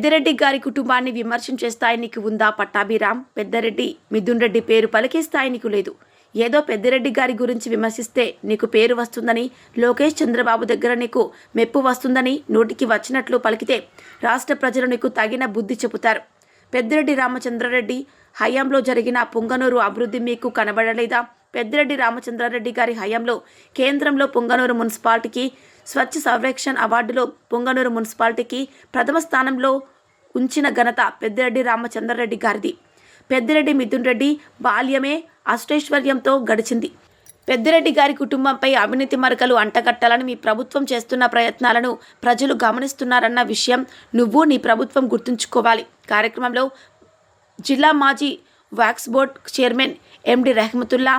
పెద్దిరెడ్డి గారి కుటుంబాన్ని విమర్శించే స్థాయి నీకు ఉందా పట్టాభిరామ్? పెద్దిరెడ్డి మిథున్ రెడ్డి పేరు పలికే స్థాయి నీకు లేదు. ఏదో పెద్దిరెడ్డి గారి గురించి విమర్శిస్తే నీకు పేరు వస్తుందని లోకేష్ చంద్రబాబు దగ్గర నీకు మెప్పు వస్తుందని నోటికి వచ్చినట్లు పలికితే రాష్ట్ర ప్రజలు నీకు తగిన బుద్ధి చెబుతారు. పెద్దిరెడ్డి రామచంద్రారెడ్డి హయాంలో జరిగిన పొంగనూరు అభివృద్ధి మీకు కనబడలేదా? పెద్దిరెడ్డి రామచంద్రారెడ్డి గారి హయాంలో కేంద్రంలో పొంగనూరు మున్సిపాలిటీకి స్వచ్ఛ సర్వేక్షణ్ అవార్డులో పొంగనూరు మున్సిపాలిటీకి ప్రథమ స్థానంలో ఉంచిన ఘనత పెద్దిరెడ్డి రామచంద్రారెడ్డి గారిది. పెద్దిరెడ్డి మిథున్ రెడ్డి బాల్యమే అష్టైశ్వర్యంతో గడిచింది. పెద్దిరెడ్డి గారి కుటుంబంపై అవినీతి మరకలు అంటగట్టాలని మీ ప్రభుత్వం చేస్తున్న ప్రయత్నాలను ప్రజలు గమనిస్తున్నారన్న విషయం నువ్వు నీ ప్రభుత్వం గుర్తుంచుకోవాలి. కార్యక్రమంలో జిల్లా మాజీ Waqf board chairman MD Rahmatullah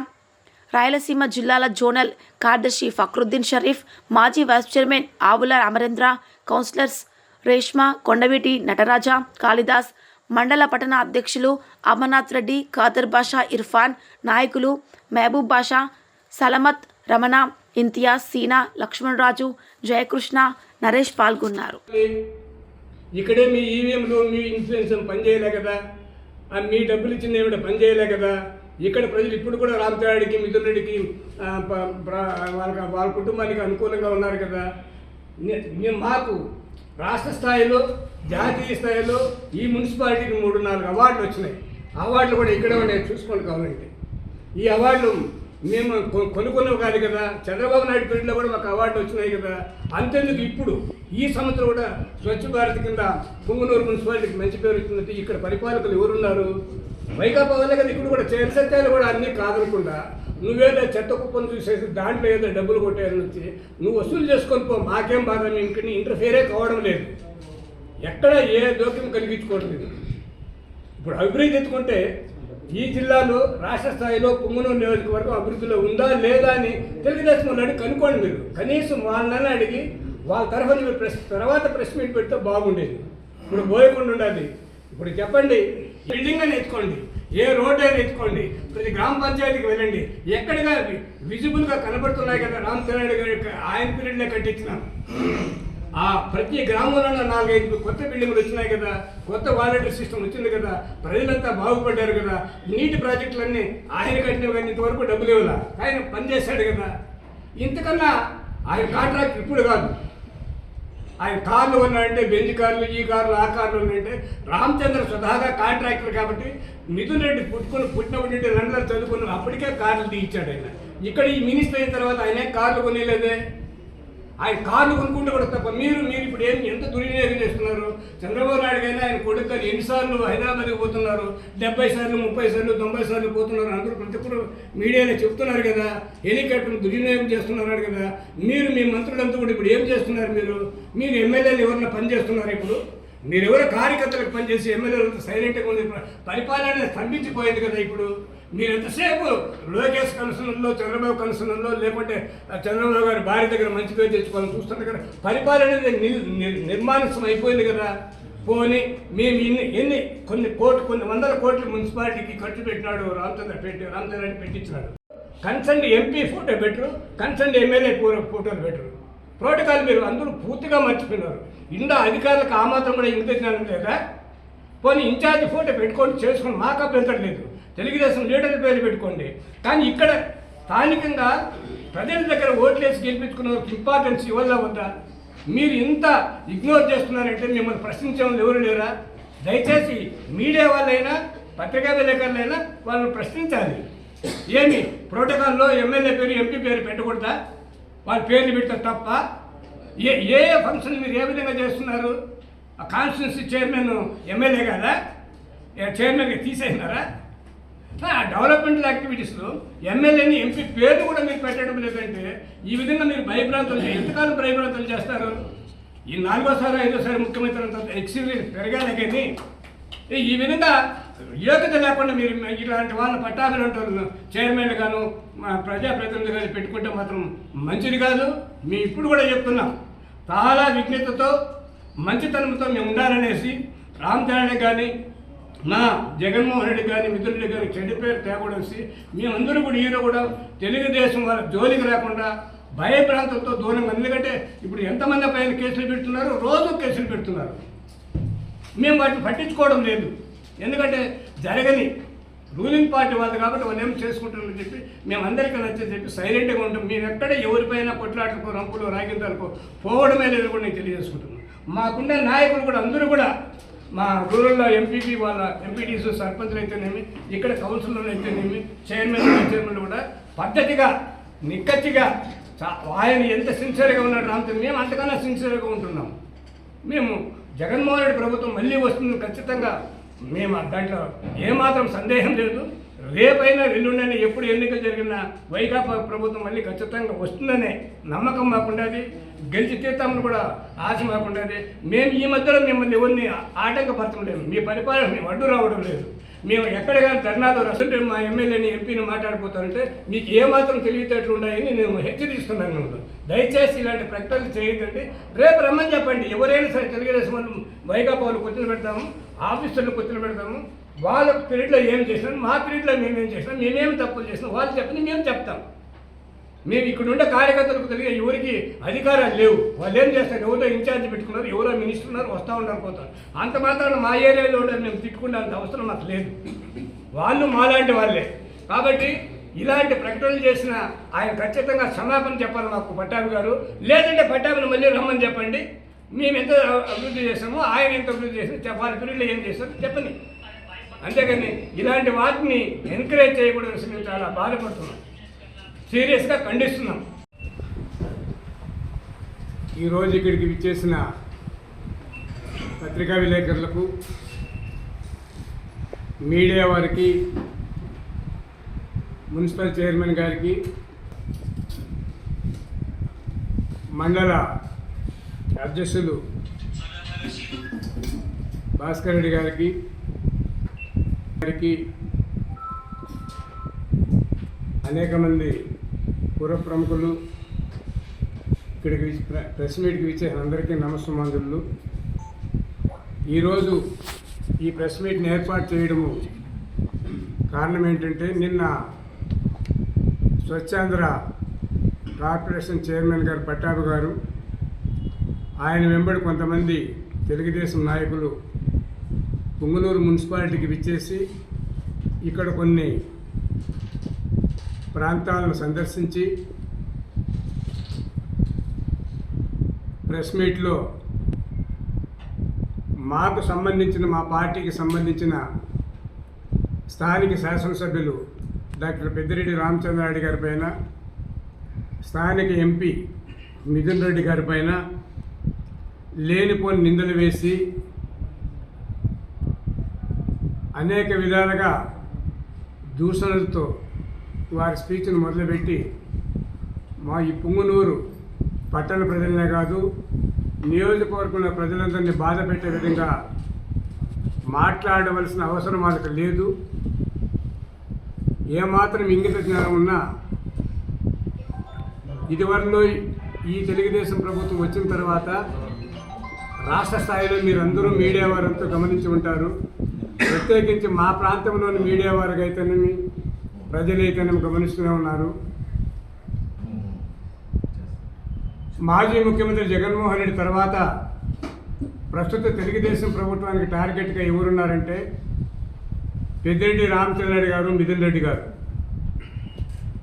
Rayalaseema జిల్లాల జోనల్ కార్యదర్శి ఫక్రుద్దీన్ షరీఫ్ మాజీ vice chairman Avula Amarendra councillors Reshma Kondaveeti Nataraja Kalidas మండల పట్టణ అధ్యక్షులు అమర్నాథ్ రెడ్డి ఖాదర్ బాషా ఇర్ఫాన్ నాయకులు మహబూబ్ బాషా సలమత్ రమణ ఇంతియాజ్ సీనా లక్ష్మణరాజు జయకృష్ణ నరేష్ పాల్గొన్నారు. ఇక్కడే మీ ఈవీఎంలు మీ ఇన్సూరెన్స్ పనిచేయలే కదా? మీ డబ్బులు ఇచ్చిన ఏమిటో? పనిచేయలే కదా? ఇక్కడ ప్రజలు ఇప్పుడు కూడా రామచాడికి మిథున్ రెడ్డికి వాళ్ళ వాళ్ళ కుటుంబానికి అనుకూలంగా ఉన్నారు కదా. మేము మాకు రాష్ట్ర స్థాయిలో జాతీయ స్థాయిలో ఈ మున్సిపాలిటీకి మూడు నాలుగు అవార్డులు వచ్చినాయి. అవార్డులు కూడా ఇక్కడే ఉన్నాయి చూసుకోండి కావాలంటే. ఈ అవార్డులు మేము కొనుక్కున్నవి కాదు కదా. చంద్రబాబు నాయుడు పీరియడ్లో కూడా మాకు అవార్డులు వచ్చినాయి కదా. అంతేందుకు ఇప్పుడు ఈ సంవత్సరం కూడా స్వచ్ఛ భారత్ కింద పుంగనూరు మున్సిపాలిటీకి మంచి పేరు వచ్చిందంటే ఇక్కడ పరిపాలకులు ఎవరున్నారు? వైకాపా వల్ల కదా ఇక్కడ కూడా చేతి సత్యాలు కూడా అన్నీ కాదనకుండా నువ్వేదో చెత్త కుప్పను చూసేసి దాంట్లో ఏదో డబ్బులు కొట్టేయాలని వచ్చి నువ్వు వసూలు చేసుకొని పో మాకేం బాధ? మేము ఇంటర్ఫేరే కావడం లేదు. ఎక్కడ ఏ జోక్యం కలిగించుకోవడం లేదు. ఇప్పుడు అభివృద్ధి ఎత్తుకుంటే ఈ జిల్లాలో రాష్ట్ర స్థాయిలో పుంగనూరు నియోజకవర్గం అభివృద్ధిలో ఉందా లేదా అని తెలుగుదేశం వాళ్ళు అడిగి కనుక్కోండి మీరు. కనీసం వాళ్ళని అడిగి వాళ్ళ తరఫున మీరు ప్రెస్ తర్వాత ప్రెస్ మీట్ పెడితే బాగుండేది. ఇప్పుడు బోయకుండా ఉండాలి. ఇప్పుడు చెప్పండి. బిల్డింగ్ అని ఎత్తుకోండి ఏ రోడ్ అయినా ఎత్తుకోండి ప్రతి గ్రామ పంచాయతీకి వెళ్ళండి. ఎక్కడిగా విజిబుల్గా కనబడుతున్నాయి కదా రామ్ చరణ్ గారి ఆయన పీరియడ్లో కట్టించినాం ఆ ప్రతి గ్రామంలో నాలుగైదు కొత్త బిల్డింగ్లు వచ్చినాయి కదా కొత్త వాలంటీర్ సిస్టమ్ వచ్చింది కదా ప్రజలంతా బాగుపడ్డారు కదా నీటి ప్రాజెక్టులన్నీ ఆయన కట్టినవి కానీ ఇంతవరకు డబ్బులు ఇవ్వాల. ఆయన పనిచేశాడు కదా. ఇంతకన్నా ఆయన కాంట్రాక్ట్ ఇప్పుడు కాదు. ఆయన కార్లు ఉన్నాయంటే బెంజ్ కార్లు ఈ కార్లు ఆ కార్లు ఉన్నాయంటే రామచంద్ర స్వతహాగా కాంట్రాక్టర్ కాబట్టి మిథున్ రెడ్డి పుట్టుకుని పుట్టినప్పటి నుండి లండన్ చదువుకున్న అప్పటికే కార్లు తీయించాడు ఆయన. ఇక్కడ ఈ మినిస్టర్ అయిన తర్వాత ఆయన కార్లు కొనేలేదే. ఆయన కార్లు కొనుక్కుంటే కూడా తప్ప మీరు మీరు ఇప్పుడు ఏం ఎంత దుర్వినియోగం చేస్తున్నారు? చంద్రబాబు నాయుడు అయినా ఆయన కొడుకు గారు ఎన్నిసార్లు హైదరాబాద్కి పోతున్నారు? డెబ్బై సార్లు ముప్పై సార్లు తొంభై సార్లు పోతున్నారు అందరూ ప్రతి ఒక్కరు మీడియాలో చెప్తున్నారు కదా. హెలికాప్టర్ దుర్వినియోగం చేస్తున్నారు కదా. మీరు మీ మంత్రులంతా కూడా ఇప్పుడు ఏం చేస్తున్నారు మీరు? మీరు ఎమ్మెల్యేలు ఎవరన్నా పని చేస్తున్నారు ఇప్పుడు? మీరు ఎవరో కార్యకర్తలకు పనిచేసి ఎమ్మెల్యేలు సైలెంట్గా ఉంది. పరిపాలన స్తంభించిపోయింది కదా ఇప్పుడు. మీరు ఎంతసేపు లోకేష్ కన్సర్న్లో చంద్రబాబు కన్సర్న్లో లేకుంటే చంద్రబాబు గారి భార్య దగ్గర మంచి పేరు తెచ్చుకోవాలని చూస్తున్నారు కదా పరిపాలన అనేది అయిపోయింది కదా. పోని మేము ఇన్ని ఎన్ని కొన్ని కోట్లు కొన్ని వందల కోట్లు మున్సిపాలిటీకి ఖర్చు పెట్టినాడు రామచంద్ర పెట్టి రామచంద్ర రెడ్డి పెట్టించినాడు. కన్సర్న్ ఎంపీ ఫోటో పెట్టరు కన్సర్న్ ఎమ్మెల్యే ఫోటోలు పెట్టరు. ప్రోటోకాల్ మీరు అందరూ పూర్తిగా మర్చిపోయినారు. ఇందా అధికారులకు ఆ మాత్రం కూడా ఇంత లేదా? పోనీ ఇన్ఛార్జ్ ఫోటో పెట్టుకొని చేసుకుని మాకు అభ్యంతరం లేదు. తెలుగుదేశం లీడర్ల పేరు పెట్టుకోండి. కానీ ఇక్కడ స్థానికంగా ప్రజల దగ్గర ఓట్లేసి గెలిపించుకున్న ఇంపార్టెన్స్ ఇవ్వాలా వద్దా మీరు ఇంత ఇగ్నోర్ చేస్తున్నారంటే మిమ్మల్ని ప్రశ్నించే వాళ్ళు ఎవరు లేరా? దయచేసి మీడియా వాళ్ళైనా పత్రికా విలేకరులైనా వాళ్ళని ప్రశ్నించాలి. ఏమి? ప్రోటోకాల్లో ఎమ్మెల్యే పేరు ఎంపీ పేరు పెట్టకూడదా? వాళ్ళ పేర్లు పెడితే తప్ప? ఏ ఏ ఫంక్షన్ మీరు ఏ విధంగా చేస్తున్నారు? ఆ చైర్మన్ ఎమ్మెల్యే కదా చైర్మన్గా తీసేసినారా? ఆ డెవలప్మెంటల్ యాక్టివిటీస్లో ఎమ్మెల్యేని ఎంపీ పేరు కూడా మీరు పెట్టడం లేదంటే ఈ విధంగా మీరు భయభ్రాంతులు ఎంతకాలం భయభ్రాంతులు చేస్తారు? ఈ నాలుగోసారి ఐదోసారి ముఖ్యమంత్రి అంత ఎక్స్పీరియన్స్ పెరగాలి కానీ ఈ- విధంగా యోగ్యత లేకుండా మీరు ఇలాంటి వాళ్ళ పట్టాభిలంటారు చైర్మన్ గాను మా ప్రజాప్రతినిధులు కానీ పెట్టుకుంటే మాత్రం మంచిది కాదు. మేము ఇప్పుడు కూడా చెప్తున్నాం చాలా విజ్ఞతతో మంచితనంతో మేము ఉండాలనేసి రామ్ చరణ్ కానీ మా జగన్మోహన్ రెడ్డి కానీ మిత్రుడి కానీ చెడ్డ పేరు తేకూడసి మేమందరూ కూడా ఈయన కూడా తెలుగుదేశం వాళ్ళ జోలికి రాకుండా భయభ్రాంతంతో దూరంగా ఎందుకంటే ఇప్పుడు ఎంతమంది పైన కేసులు పెడుతున్నారు? రోజు కేసులు పెడుతున్నారు. మేము వాటిని పట్టించుకోవడం లేదు. ఎందుకంటే జరగని రూలింగ్ పార్టీ వాళ్ళు కాబట్టి వాళ్ళు ఏం చేసుకుంటారని చెప్పి మేము అందరికీ నచ్చని చెప్పి సైలెంట్గా ఉంటాం. మేము ఎక్కడ ఎవరిపైన కొట్లాటలకు రంపులు రాగిందాలకు పోవడమే లేదు కూడా నేను తెలియజేసుకుంటున్నాను. మాకుండే నాయకులు కూడా అందరూ కూడా మా రూరల్లో ఎంపీపీ వాళ్ళ ఎంపీటీస్ సర్పంచ్లు అయితేనేమి ఇక్కడ కౌన్సిలర్లు అయితేనేమి చైర్మన్ చైర్మన్లు కూడా పద్ధతిగా నిక్కచ్చిగా ఆయన ఎంత సిన్సియర్గా ఉన్నాడు రాంతో మేము అంతకన్నా సిన్సియర్గా ఉంటున్నాం. మేము జగన్మోహన్ రెడ్డి ప్రభుత్వం మళ్ళీ వస్తుంది ఖచ్చితంగా. మేము దాంట్లో ఏమాత్రం సందేహం లేదు. రేపైనా ఎల్లుండైనా ఎప్పుడు ఎన్నికలు జరిగినా వైకాపా ప్రభుత్వం మళ్ళీ ఖచ్చితంగా వస్తుందనే నమ్మకం మాకుండేది గెలిచి తీస్తామని కూడా ఆశ మాకుండేది. మేము ఈ మధ్యలో మిమ్మల్ని ఎవరిని ఆటంకపరచలేము మీ పరిపాలన మేము అడ్డు రావడం లేదు. మేము ఎక్కడ కానీ ధర్నాలో రసంటే మా ఎమ్మెల్యేని ఎంపీని మాట్లాడిపోతానంటే మీకు ఏమాత్రం తెలివితేటలు ఉన్నాయని నేను హెచ్చరిస్తున్నాను. మిమ్మల్ని. దయచేసి ఇలాంటి ప్రకటనలు చేయకండి. రేపు రమ్మని చెప్పండి. ఎవరైనా సరే తెలుగుదేశం వాళ్ళు వైకాపా వాళ్ళు కూర్చొని పెడతాము ఆఫీసర్లు కూర్చొని పెడతాము. వాళ్ళ పీరియడ్లో ఏం చేసినాం మా పీరియడ్లో మేమేం చేసినాం మేమేం తప్పులు చేసినాం వాళ్ళు చెప్పింది మేము చెప్తాం. మేము ఇక్కడ ఉండే కార్యకర్తలకు తెలియ ఎవరికి అధికారాలు లేవు. వాళ్ళు ఏం చేస్తారు? ఎవరో ఇన్ఛార్జ్ పెట్టుకున్నారు ఎవరో మినిస్టర్ ఉన్నారు వస్తూ ఉన్నారు పోతారు. అంత మాత్రాన మా ఏరియాలో ఉండే మేము తిట్టుకునేంత అవసరం మాకు లేదు. వాళ్ళు మాలాంటి వాళ్ళే. కాబట్టి ఇలాంటి ప్రకటనలు చేసిన ఆయన ఖచ్చితంగా క్షమాపణ చెప్పాలి మాకు పట్టాభి గారు. లేదంటే పట్టాభిని మళ్ళీ రమ్మని చెప్పండి. మేము ఎంత అభివృద్ధి చేసామో ఆయన ఎంత అభివృద్ధి చేసామో వాళ్ళ పిల్లలు ఏం చేస్తారో చెప్పండి. అంతేగాని ఇలాంటి వాటిని ఎంకరేజ్ చేయకూడదు మేము చాలా బాధపడుతున్నాం సీరియస్గా ఖండిస్తున్నాం ఈరోజు ఇక్కడికి విచ్చేసిన పత్రికా విలేకరులకు మీడియా వారికి మున్సిపల్ చైర్మన్ గారికి మండల అధ్యక్షులు భాస్కర్ రెడ్డి గారికి గారికి అనేక మంది పుర ప్రముఖులు ఇక్కడికి ప్రెస్ మీట్కి విచ్చేసిన అందరికీ నమస్సుమాంజులు ఈరోజు ఈ ప్రెస్ మీట్ని ఏర్పాటు చేయడము కారణం ఏంటంటే నిన్న స్వచ్ఛాంధ్ర కార్పొరేషన్ చైర్మన్ గారు పట్టాభి గారు ఆయన వెంబడి కొంతమంది తెలుగుదేశం నాయకులు పుంగనూరు మున్సిపాలిటీకి విచ్చేసి ఇక్కడ కొన్ని ప్రాంతాలను సందర్శించి ప్రెస్ మీట్లో మాకు సంబంధించిన మా పార్టీకి సంబంధించిన స్థానిక శాసనసభ్యులు డాక్టర్ పెద్దిరెడ్డి రామచంద్రారెడ్డి గారి పైన స్థానిక ఎంపీ మిథున్ రెడ్డి గారి పైన లేనిపోని నిందలు వేసి అనేక విధాలుగా దూషణలతో వారి స్పీచ్ను మొదలుపెట్టి మా ఈ పుంగునూరు పట్టణ ప్రజలనే కాదు నియోజకవర్గంలో ప్రజలందరినీ బాధ పెట్టే విధంగా మాట్లాడవలసిన అవసరం వాళ్ళకి లేదు. ఏమాత్రం ఇంగిత జ్ఞానం ఉన్నా ఇదివరలో ఈ తెలుగుదేశం ప్రభుత్వం వచ్చిన తర్వాత రాష్ట్ర స్థాయిలో మీరందరూ మీడియా వారంతా గమనించి ఉంటారు. ప్రత్యేకించి మా ప్రాంతంలోని మీడియా వారికి అయితేనేమి ప్రజలైతేనేమి గమనిస్తూనే ఉన్నారు. మాజీ ముఖ్యమంత్రి జగన్మోహన్ రెడ్డి తర్వాత ప్రస్తుత తెలుగుదేశం ప్రభుత్వానికి టార్గెట్గా ఎవరున్నారంటే పెద్దిరెడ్డి రామచంద్రరెడ్డి గారు మిథున్ రెడ్డి గారు.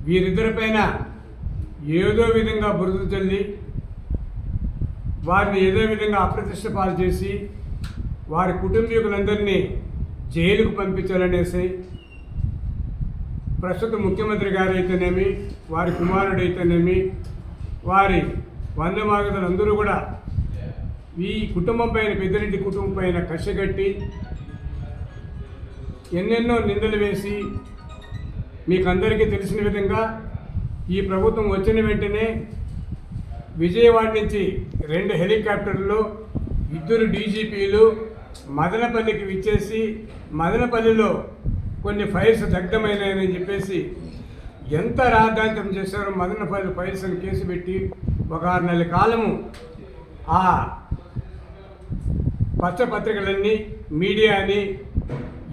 వీరిద్దరిపైన ఏదో విధంగా బురద చల్లి వారిని ఏదో విధంగా అప్రతిష్ట పాలు చేసి వారి కుటుంబీకులందరినీ జైలుకు పంపించాలనేసి ప్రస్తుత ముఖ్యమంత్రి గారు అయితేనేమి వారి కుమారుడు అయితేనేమి వారి వంద అందరూ కూడా ఈ కుటుంబం పైన పెద్దిరెడ్డి కుటుంబం పైన కట్టగట్టి ఎన్నెన్నో నిందలు వేసి మీకు అందరికీ తెలిసిన విధంగా ఈ ప్రభుత్వం వచ్చిన వెంటనే విజయవాడ నుంచి రెండు హెలికాప్టర్లు ఇద్దరు డీజీపీలు మదనపల్లికి విచ్చేసి మదనపల్లిలో కొన్ని ఫైల్స్ దగ్ధమైనాయని చెప్పేసి ఎంత రాద్ధాంతం చేశారో మదనపల్లి ఫైల్స్ అని కేసు పెట్టి ఒక ఆరు నెలల కాలము ఆ పత్రికలన్నీ మీడియాని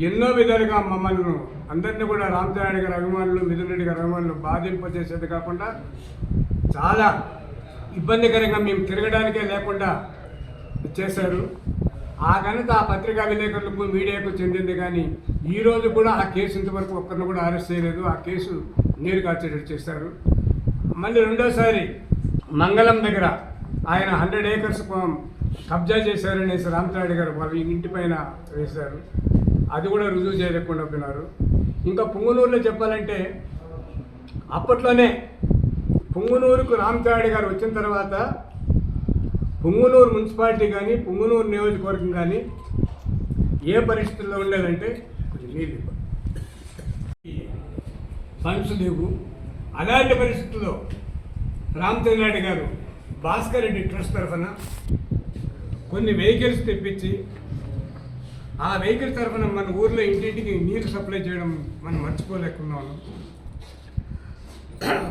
ఎన్నో విధాలుగా మమ్మల్ని అందరినీ కూడా రామచంద్ర గారి అభిమానులు మిథునరెడ్డి గారి అభిమానులు బాధింపజేసేది కాకుండా చాలా ఇబ్బందికరంగా మేము తిరగడానికే లేకుండా చేశారు. ఆ ఘనత ఆ పత్రికా విలేకరులకు మీడియాకు చెందింది కానీ ఈ రోజు కూడా ఆ కేసు ఇంతవరకు ఒక్కరిని కూడా అరెస్ట్ చేయలేదు. ఆ కేసు నీరు కార్చేటట్టు చేశారు మళ్ళీ రెండోసారి మంగళం దగ్గర ఆయన హండ్రెడ్ ఏకర్స్ కబ్జా చేశారనేసి రామతారెడ్డి గారు వాళ్ళ ఇంటి పైన వేశారు. అది కూడా రుజువు చేయలేకుండా పోయినారు. ఇంకా పుంగనూరులో చెప్పాలంటే అప్పట్లోనే పుంగునూరుకు రామతారెడ్డి గారు వచ్చిన తర్వాత పుంగనూరు మున్సిపాలిటీ కానీ పుంగనూరు నియోజకవర్గం కానీ ఏ పరిస్థితుల్లో ఉండేదంటే కొంచెం నీళ్ళు ఫండ్స్ లేవు. అలాంటి పరిస్థితుల్లో రామచంద్రారెడ్డి గారు భాస్కర్ రెడ్డి ట్రస్ట్ తరఫున కొన్ని వెహికల్స్ తెప్పించి ఆ వెహికల్ తరఫున మన ఊర్లో ఇంటింటికి నీరు సప్లై చేయడం మనం మర్చిపోలేకున్నాము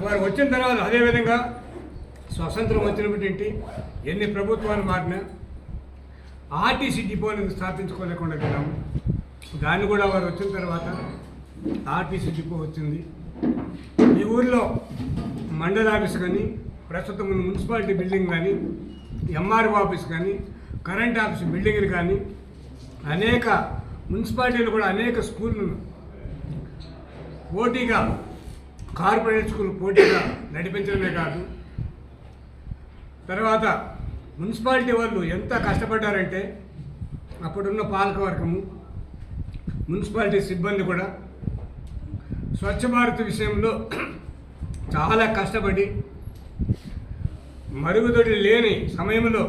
వారు వచ్చిన తర్వాత అదేవిధంగా స్వతంత్రం వచ్చినప్పటి ఏంటి? ఎన్ని ప్రభుత్వాలు మారినా ఆర్టీసీ డిపోని స్థాపించుకోలేకుండా వెళ్ళాము. దాన్ని కూడా వారు వచ్చిన తర్వాత ఆర్టీసీ డిపో వచ్చింది. ఈ ఊర్లో మండల ఆఫీస్ కానీ ప్రస్తుతం ఉన్న మున్సిపాలిటీ బిల్డింగ్ కానీ ఎంఆర్ఓ ఆఫీస్ కానీ కరెంట్ ఆఫీస్ బిల్డింగ్లు కానీ అనేక మున్సిపాలిటీలు కూడా అనేక స్కూళ్ళను పోటీగా కార్పొరేట్ స్కూల్ పోటీగా నడిపించడమే కాదు తర్వాత మున్సిపాలిటీ వాళ్ళు ఎంత కష్టపడ్డారంటే అప్పుడున్న పాలకవర్గము మున్సిపాలిటీ సిబ్బంది కూడా స్వచ్ఛ భారత్ విషయంలో చాలా కష్టపడి మరుగుదొడి లేని సమయంలో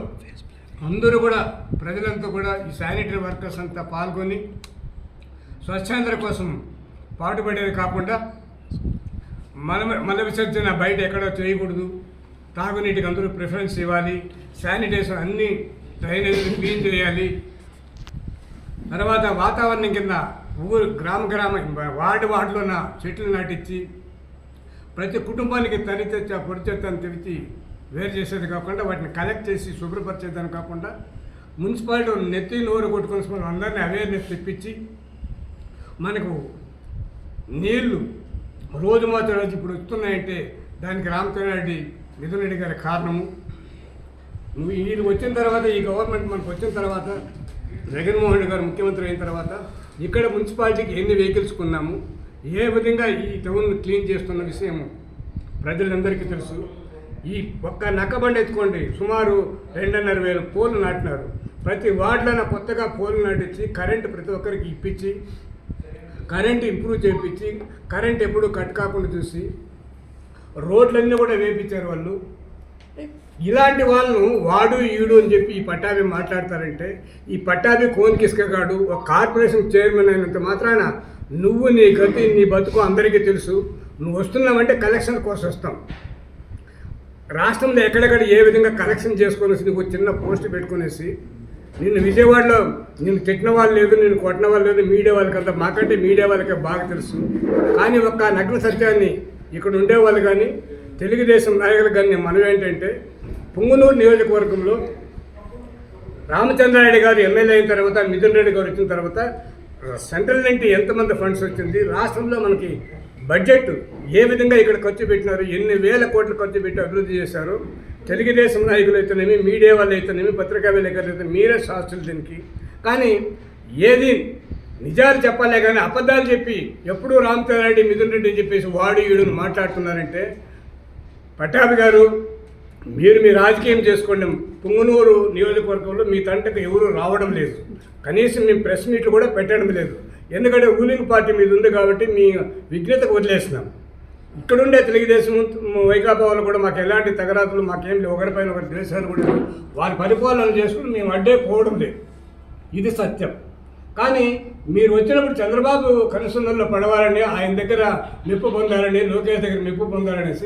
అందరూ కూడా ప్రజలంతా కూడా ఈ శానిటరీ వర్కర్స్ అంతా పాల్గొని స్వచ్ఛాంధ్ర కోసం పాటుపడేది కాకుండా మల మల విసర్జన బయట ఎక్కడో చేయకూడదు. తాగునీటికి అందరూ ప్రిఫరెన్స్ ఇవ్వాలి శానిటైజర్ అన్ని డ్రైనేజీలు క్లీన్ చేయాలి. తర్వాత వాతావరణం కింద ఊరు గ్రామ గ్రామ వార్డు వార్డులోన చెట్లు నాటించి ప్రతి కుటుంబానికి తడి తెచ్చ పొడి చెత్తను తెరిచి వేరు చేసేది కాకుండా వాటిని కలెక్ట్ చేసి శుభ్రపరిచేదని కాకుండా మున్సిపాలిటీ నెత్తి నోరు కొట్టుకొని మనం అందరినీ అవేర్నెస్ తెప్పించి మనకు నీళ్ళు రోజు మాత్రం రోజు ఇప్పుడు వస్తున్నాయంటే దానికి రామచంద్రారెడ్డి మిథున్ రెడ్డి గారి కారణము. నువ్వు ఇది వచ్చిన తర్వాత ఈ గవర్నమెంట్ మనకు వచ్చిన తర్వాత జగన్మోహన్ రెడ్డి గారు ముఖ్యమంత్రి అయిన తర్వాత ఇక్కడ మున్సిపాలిటీకి ఎన్ని వెహికల్స్ కొన్నాము ఏ విధంగా ఈ టౌన్ క్లీన్ చేస్తున్న విషయం ప్రజలందరికీ తెలుసు. ఈ ఒక్క నక్కబండి ఎత్తుకోండి సుమారు రెండున్నర వేల పోలు నాటినారు. ప్రతి వార్డులోన కొత్తగా పోలు నాటించి కరెంటు ప్రతి ఒక్కరికి ఇప్పించి కరెంటు ఇంప్రూవ్ చేయించి కరెంట్ ఎప్పుడూ కట్ కాకుండా చూసి రోడ్లన్నీ కూడా వేపించారు వాళ్ళు. ఇలాంటి వాళ్ళను వాడు ఈడు అని చెప్పి ఈ పట్టాభి మాట్లాడతారంటే ఈ పట్టాభి కోన్కిస్కగాడు ఒక కార్పొరేషన్ చైర్మన్ అయినంత మాత్రాన నువ్వు నీ గతి నీ బతుకు అందరికీ తెలుసు. నువ్వు వస్తున్నావంటే కలెక్షన్ కోసం వస్తాం. రాష్ట్రంలో ఎక్కడెక్కడ ఏ విధంగా కలెక్షన్ చేసుకునేసి నువ్వు చిన్న పోస్ట్ పెట్టుకునేసి నిన్ను విజయవాడలో నిన్ను తిట్టిన వాళ్ళు లేదు నేను కొట్టిన వాళ్ళు లేదు మీడియా వాళ్ళకంతా మాకంటే మీడియా వాళ్ళకే బాగా తెలుసు. కానీ ఒక్క నగ్న సత్యాన్ని ఇక్కడ ఉండేవాళ్ళు కానీ తెలుగుదేశం నాయకులు కానీ మనవి ఏంటంటే పుంగునూరు నియోజకవర్గంలో రామచంద్రారెడ్డి గారు ఎమ్మెల్యే అయిన తర్వాత మిథున్ రెడ్డి గారు వచ్చిన తర్వాత సెంట్రల్ నుండి ఎంతమంది ఫండ్స్ వచ్చింది రాష్ట్రంలో మనకి బడ్జెట్ ఏ విధంగా ఇక్కడ ఖర్చు పెట్టినారు ఎన్ని వేల కోట్లు ఖర్చు పెట్టి అభివృద్ధి చేశారు తెలుగుదేశం నాయకులు అయితేనేమి మీడియా వాళ్ళు అయితేనేమి పత్రికా విలేకరులు అయితే మీరే శాస్త్రులు దీనికి. కానీ ఏది నిజాలు చెప్పాలే కానీ అబద్ధాలు చెప్పి ఎప్పుడూ రామచంద్రారెడ్డి మిథున్ రెడ్డి అని చెప్పేసి వాడు వీడును మాట్లాడుతున్నారంటే పట్టాభి గారు మీరు మీ రాజకీయం చేసుకోండి. పుంగనూరు నియోజకవర్గంలో మీ తంటకు ఎవరు రావడం లేదు. కనీసం మేము ప్రెస్ మీట్లు కూడా పెట్టడం లేదు. ఎందుకంటే రూలింగ్ పార్టీ మీద ఉంది కాబట్టి మీ విఘ్నతకు వదిలేస్తున్నాం. ఇక్కడుండే తెలుగుదేశం వైకాపా వాళ్ళు కూడా మాకు ఎలాంటి తగరాతులు మాకేం లేవు. ఒకరిపైన ఒకరి ద్వేషాలు కూడా. వారి పరిపాలన చేసుకుని మేము అడ్డే పోవడం లేదు. ఇది సత్యం. కానీ మీరు వచ్చినప్పుడు చంద్రబాబు కనుసన్నల్లో పడవాలని ఆయన దగ్గర మెప్పు పొందాలని లోకేష్ దగ్గర మెప్పు పొందాలనేసి